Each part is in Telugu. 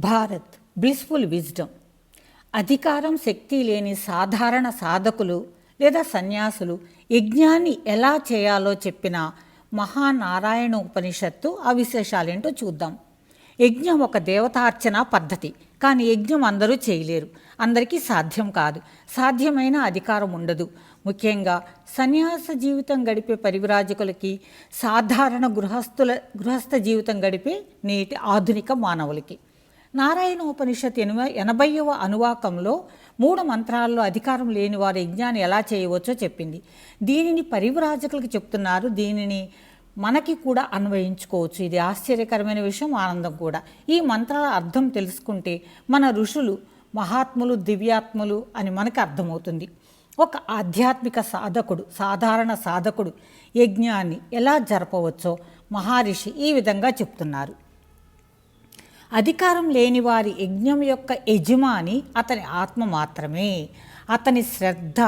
భారత్ బ్లిస్ఫుల్ విజ్డమ్ అధికారం శక్తి లేని సాధారణ సాధకులు లేదా సన్యాసులు యజ్ఞాన్ని ఎలా చేయాలో చెప్పిన మహానారాయణ ఉపనిషత్తు ఆ విశేషాలేంటో చూద్దాం. యజ్ఞం ఒక దేవతార్చన పద్ధతి కానీ యజ్ఞం అందరూ చేయలేరు. అందరికీ సాధ్యం కాదు. సాధ్యమైన అధికారం ఉండదు. ముఖ్యంగా సన్యాస జీవితం గడిపే పరివిరాజకులకి సాధారణ గృహస్థుల గృహస్థ జీవితం గడిపే నేటి ఆధునిక మానవులకి. నారాయణ ఉపనిషత్ ఎనభై ఎనభైవ అనువాకంలో మూడు మంత్రాల్లో అధికారం లేని వారు యజ్ఞాన్ని ఎలా చేయవచ్చో చెప్పింది. దీనిని పరివ్రాజకులకు చెప్తున్నారు. దీనిని మనకి కూడా అన్వయించుకోవచ్చు. ఇది ఆశ్చర్యకరమైన విషయం ఆనందం కూడా. ఈ మంత్రాల అర్థం తెలుసుకుంటే మన ఋషులు మహాత్ములు దివ్యాత్ములు అని మనకు అర్థమవుతుంది. ఒక ఆధ్యాత్మిక సాధకుడు సాధారణ సాధకుడు యజ్ఞాన్ని ఎలా జరపవచ్చో మహర్షి ఈ విధంగా చెప్తున్నారు. అధికారం లేని వారి యజ్ఞం యొక్క యజమాని అతని ఆత్మ మాత్రమే. అతని శ్రద్ధ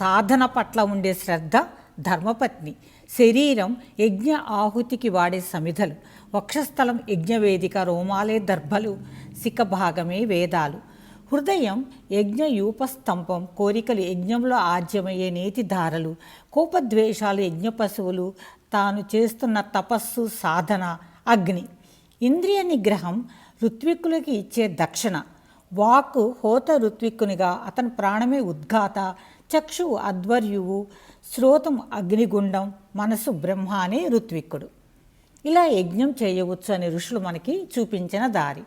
సాధన పట్ల ఉండే శ్రద్ధ ధర్మపత్ని. శరీరం యజ్ఞ ఆహుతికి వాడే సమిధలు. వక్షస్థలం యజ్ఞవేదిక రోమాలే దర్భలు సికభాగమే వేదాలు. హృదయం యజ్ఞ యూపస్తంభం కోరికలు యజ్ఞంలో ఆజ్యమయ్యే నేతి ధారలు. కోపద్వేషాలు యజ్ఞ పశువులు తాను చేస్తున్న తపస్సు సాధన అగ్ని. ఇంద్రియ నిగ్రహం ఋత్విక్కులకి ఇచ్చే దక్షిణ. వాక్కు హోత ఋత్విక్కునిగా అతని ప్రాణమే ఉద్ఘాత. చక్షువు అధ్వర్యువు శ్రోతం అగ్నిగుండం మనసు బ్రహ్మ అనే ఋత్విక్కుడు. ఇలా యజ్ఞం చేయవచ్చు అని ఋషులు మనకి చూపించిన దారి.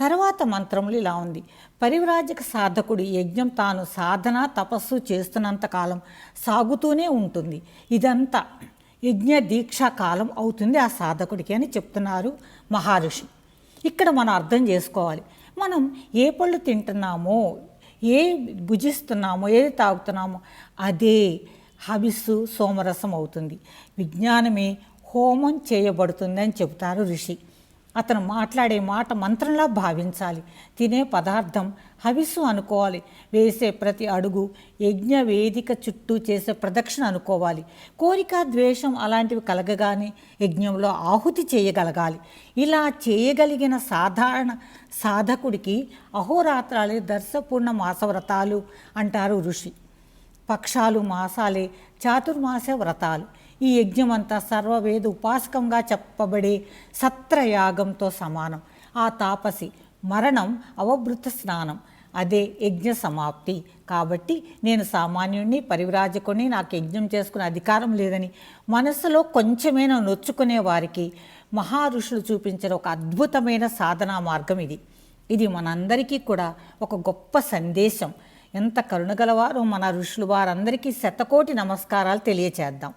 తర్వాత మంత్రములు ఇలా ఉంది. పరివ్రాజక సాధకుడు యజ్ఞం తాను సాధన తపస్సు చేస్తున్నంత కాలం సాగుతూనే ఉంటుంది. ఇదంతా యజ్ఞ దీక్షా కాలం అవుతుంది ఆ సాధకుడికి అని చెప్తున్నారు మహర్షి. ఇక్కడ మనం అర్థం చేసుకోవాలి. మనం ఏ పళ్ళు తింటున్నామో ఏ భుజిస్తున్నామో ఏది తాగుతున్నామో అదే హవిస్సు సోమరసం అవుతుంది. విజ్ఞానమే హోమం చేయబడుతుందని చెబుతారు ఋషి. అతను మాట్లాడే మాట మంత్రంలా భావించాలి. తినే పదార్థం హవిస్సు అనుకోవాలి. వేసే ప్రతి అడుగు యజ్ఞ వేదిక చుట్టూ చేసే ప్రదక్షిణ అనుకోవాలి. కోరిక ద్వేషం అలాంటివి కలగగానే యజ్ఞంలో ఆహుతి చేయగలగాలి. ఇలా చేయగలిగిన సాధారణ సాధకుడికి అహోరాత్రాలే దర్శపూర్ణ మాసవ్రతాలు అంటారు ఋషి. పక్షాలు మాసాలే చాతుర్మాస వ్రతాలు ఈ యజ్ఞం అంతా సర్వవేద ఉపాసకంగా చెప్పబడే సత్రయాగంతో సమానం. ఆ తాపసి మరణం అవభృత స్నానం. అదే యజ్ఞ సమాప్తి. కాబట్టి నేను సామాన్యుణ్ణి పరివిరాజకుని నాకు యజ్ఞం చేసుకునే అధికారం లేదని మనసులో కొంచెమైనా నొచ్చుకునే వారికి మహారుషులు చూపించిన ఒక అద్భుతమైన సాధనా మార్గం ఇది. ఇది మనందరికీ కూడా ఒక గొప్ప సందేశం. ఎంత కరుణగలవారో మన ఋషులు వారందరికీ శతకోటి నమస్కారాలు తెలియచేద్దాం.